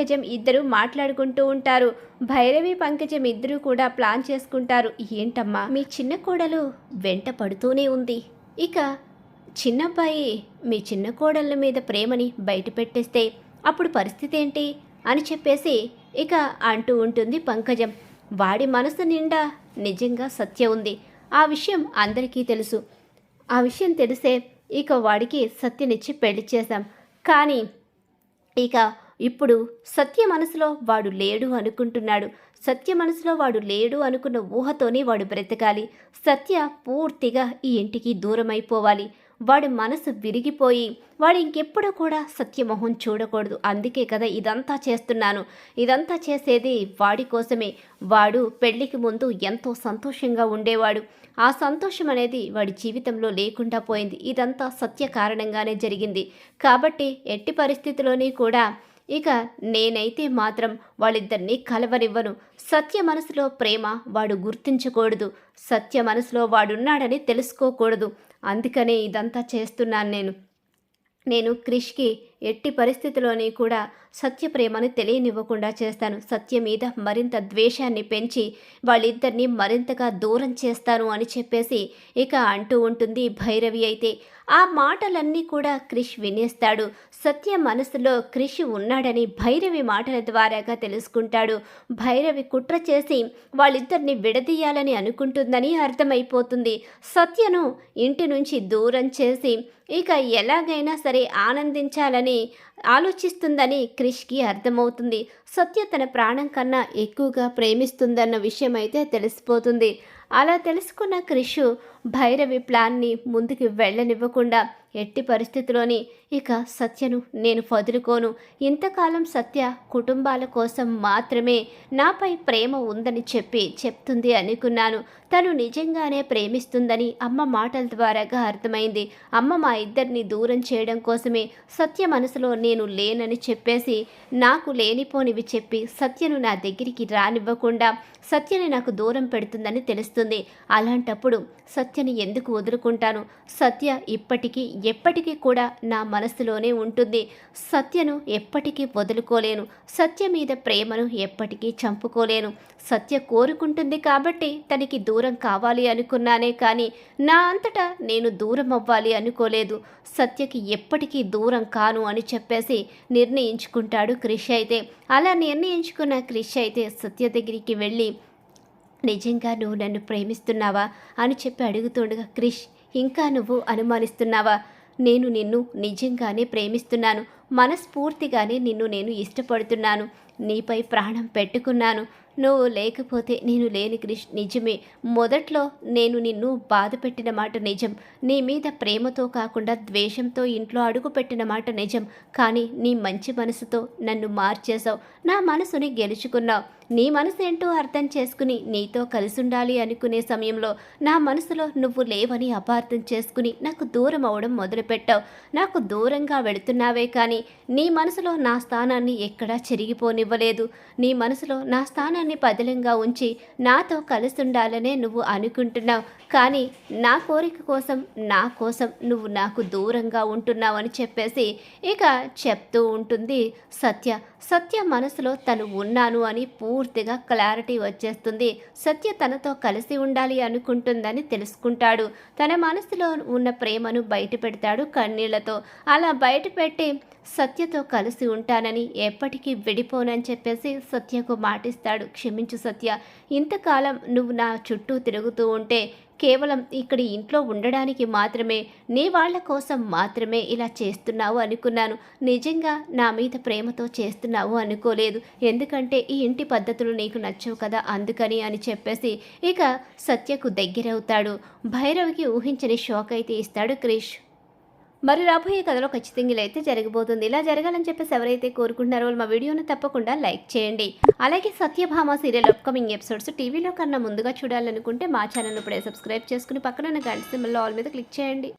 పంకజం ఇద్దరు మాట్లాడుకుంటూ ఉంటారు. భైరవి పంకజం ఇద్దరు కూడా ప్లాన్ చేసుకుంటారు. ఏంటమ్మా మీ చిన్న కోడలు వెంట పడుతూనే ఉంది. ఇక చిన్నబ్బాయి మీ చిన్న కోడళ్ళ మీద ప్రేమని బయట పెట్టేస్తే అప్పుడు పరిస్థితి ఏంటి? అని చెప్పేసి ఇక అంటూ ఉంటుంది పంకజం. వాడి మనసు నిండా నిజంగా సత్య ఉంది. ఆ విషయం అందరికీ తెలుసు. ఆ విషయం తెలిసే ఇక వాడికి సత్యనిచ్చి పెళ్ళి చేశాం కానీ ఇక ఇప్పుడు సత్య మనసులో వాడు లేడు అనుకుంటున్నాడు. సత్య మనసులో వాడు లేడు అనుకున్న ఊహతోనే వాడు బ్రతకాలి. సత్య పూర్తిగా ఈ ఇంటికి దూరం అయిపోవాలి వాడి మనసు విరిగిపోయి వాడు ఇంకెప్పుడు కూడా సత్యమోహం చూడకూడదు. అందుకే కదా ఇదంతా చేస్తున్నాను. ఇదంతా చేసేది వాడి కోసమే. వాడు పెళ్ళికి ముందు ఎంతో సంతోషంగా ఉండేవాడు. ఆ సంతోషం అనేది వాడి జీవితంలో లేకుండా పోయింది. ఇదంతా సత్య కారణంగానే జరిగింది. కాబట్టి ఎట్టి పరిస్థితిలోని కూడా ఇక నేనైతే మాత్రం వాళ్ళిద్దరినీ కలవనివ్వను. సత్య మనసులో ప్రేమ వాడు గుర్తించకూడదు. సత్య మనసులో వాడున్నాడని తెలుసుకోకూడదు. అందుకనే ఇదంతా చేస్తున్నాను నేను. నేను క్రిష్కి ఎట్టి పరిస్థితిలోని కూడా సత్య ప్రేమను తెలియనివ్వకుండా చేస్తాను. సత్య మీద మరింత ద్వేషాన్ని పెంచి వాళ్ళిద్దరిని మరింతగా దూరం చేస్తాను అని చెప్పేసి ఇక అంటూ ఉంటుంది భైరవి అయితే. ఆ మాటలన్నీ కూడా క్రిష్ వినేస్తాడు. సత్య మనసులో క్రిష్ ఉన్నాడని భైరవి మాటల ద్వారాగా తెలుసుకుంటాడు. భైరవి కుట్ర చేసి వాళ్ళిద్దరిని విడదీయాలని అనుకుంటుందని అర్థమైపోతుంది. సత్యను ఇంటి నుంచి దూరం చేసి ఇక ఎలాగైనా సరే ఆనందించాలని money ఆలోచిస్తుందని క్రిష్కి అర్థమవుతుంది. సత్య తన ప్రాణం కన్నా ఎక్కువగా ప్రేమిస్తుందన్న విషయం అయితే తెలిసిపోతుంది. అలా తెలుసుకున్న క్రిషు భైరవి ప్లాన్ని ముందుకు వెళ్ళనివ్వకుండా ఎట్టి పరిస్థితిలోని ఇక సత్యను నేను వదులుకోను. ఇంతకాలం సత్య కుటుంబాల కోసం మాత్రమే నాపై ప్రేమ ఉందని చెప్పి చెప్తుంది అనుకున్నాను. తను నిజంగానే ప్రేమిస్తుందని అమ్మ మాటల ద్వారాగా అర్థమైంది. అమ్మ మా ఇద్దరిని దూరం చేయడం కోసమే సత్య మనసులో నేను లేనని చెప్పేసి నాకు లేనిపోనివి చెప్పి సత్యను నా దగ్గరికి రానివ్వకుండా సత్యని నాకు దూరం పెడుతుందని తెలుస్తుంది. అలాంటప్పుడు సత్యని ఎందుకు వదులుకుంటాను? సత్య ఇప్పటికీ ఎప్పటికీ కూడా నా మనసులోనే ఉంటుంది. సత్యను ఎప్పటికీ వదులుకోలేను. సత్య మీద ప్రేమను ఎప్పటికీ చంపుకోలేను. సత్య కోరుకుంటుంది కాబట్టి తనకి దూరం కావాలి అనుకున్నానే కానీ నా అంతటా నేను దూరం అవ్వాలి అనుకోలేదు. సత్యకి ఎప్పటికీ దూరం కాను అని చెప్పేసి నిర్ణయించుకుంటాడు క్రిష్ అయితే. అలా నిర్ణయించుకున్న క్రిష్ అయితే సత్య దగ్గరికి వెళ్ళి నిజంగా నువ్వు నన్ను ప్రేమిస్తున్నావా? అని చెప్పి అడుగుతుండగా క్రిష్ ఇంకా నువ్వు అనుమానిస్తున్నావా? నేను నిన్ను నిజంగానే ప్రేమిస్తున్నాను. మనస్ఫూర్తిగానే నిన్ను నేను ఇష్టపడుతున్నాను. నీపై ప్రాణం పెట్టుకున్నాను. నువ్వు లేకపోతే నేను లేని క్రిష్ నిజమే. మొదట్లో నేను నిన్ను బాధ పెట్టిన మాట నిజం. నీ మీద ప్రేమతో కాకుండా ద్వేషంతో ఇంట్లో అడుగు పెట్టిన మాట నిజం. కానీ నీ మంచి మనసుతో నన్ను మార్చేశావు. నా మనసుని గెలుచుకున్నావు. నీ మనసు ఏంటో అర్థం చేసుకుని నీతో కలిసి ఉండాలి అనుకునే సమయంలో నా మనసులో నువ్వు లేవని అపార్థం చేసుకుని నాకు దూరం అవడం మొదలుపెట్టావు. నాకు దూరంగా వెళుతున్నావే కానీ నీ మనసులో నా స్థానాన్ని ఎక్కడా చెరిగిపోనివ్వలేదు. నీ మనసులో నా స్థానాన్ని పదిలంగా ఉంచి నాతో కలిసి ఉండాలనే నువ్వు అనుకుంటున్నావు. కానీ నా కోరిక కోసం నా కోసం నువ్వు నాకు దూరంగా ఉంటున్నావని చెప్పేసి ఇక చెప్తూ ఉంటుంది సత్య. సత్య మనసులో తను ఉన్నాను అని పూర్తిగా క్లారిటీ వచ్చేస్తుంది. సత్య తనతో కలిసి ఉండాలి అనుకుంటుందని తెలుసుకుంటాడు. తన మనసులో ఉన్న ప్రేమను బయట పెడతాడు కన్నీళ్ళతో. అలా బయట పెట్టి సత్యతో కలిసి ఉంటానని ఎప్పటికీ విడిపోనని చెప్పేసి సత్యకు మాటిస్తాడు. క్షమించు సత్య ఇంతకాలం నువ్వు నా చుట్టూ తిరుగుతూ ఉంటే కేవలం ఇక్కడి ఇంట్లో ఉండడానికి మాత్రమే నీ వాళ్ళ కోసం మాత్రమే ఇలా చేస్తున్నావు అనుకున్నాను. నిజంగా నా మీద ప్రేమతో చేస్తున్నావు అనుకోలేదు. ఎందుకంటే ఈ ఇంటి పద్ధతులు నీకు నచ్చవు కదా అందుకని అని చెప్పేసి ఇక సత్యకు దగ్గరవుతాడు. భైరవికి ఊహించని షాక్ అయితే ఇస్తాడు క్రిష్. మరి రాబోయే కథలో ఖచ్చితంగా ఇలా అయితే జరగబోతుంది. ఇలా జరగాలని చెప్పేసి ఎవరైతే కోరుకుంటున్నారో వాళ్ళు మా వీడియోని తప్పకుండా లైక్ చేయండి. అలాగే సత్యభామ సీరియల్ అప్కమింగ్ ఎపిసోడ్స్ టీవీలో కన్నా ముందుగా చూడాలనుకుంటే మా ఛానల్ ఇప్పుడే సబ్స్క్రైబ్ చేసుకుని పక్కన గంట సింబల్లో ఆల్ మీద క్లిక్ చేయండి.